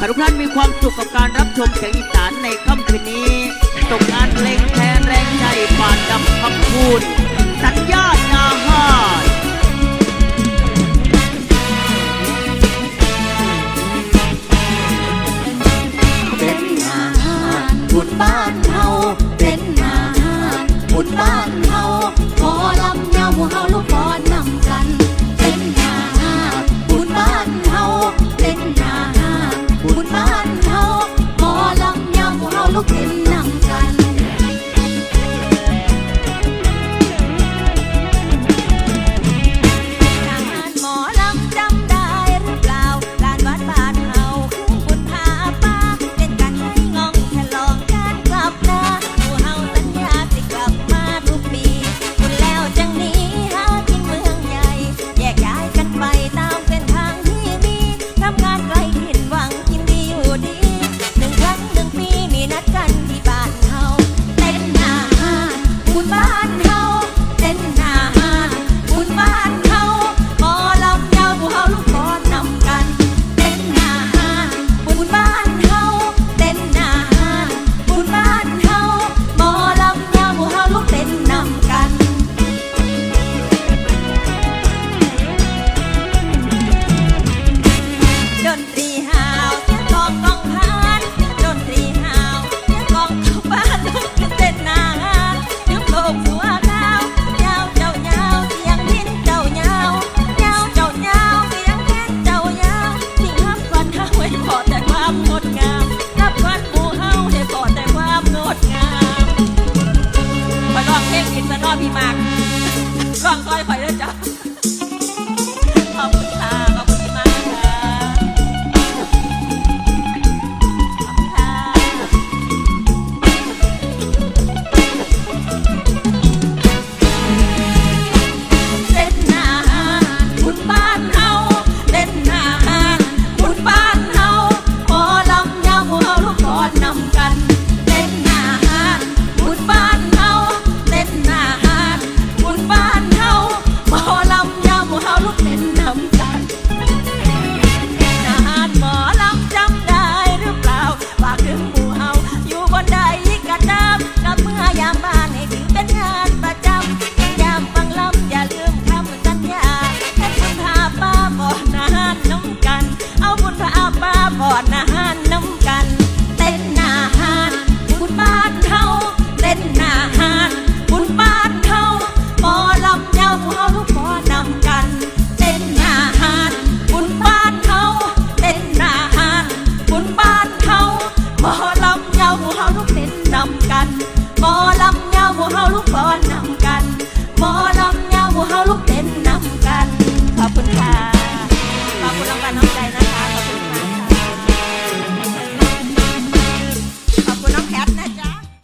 ขอทุกท่านมีความสุขกับการรับชมเสียงอีสานในค่ำคืนนี้ตกงานเพลงแทนแรงใจบาดดำคำพูดสัญญาณนาฮาเป็นอาหารบุญบ้านเฮาเป็นอาหารบุญบ้าน คุณบ้าน สนอพี่มากกองคอยข่อย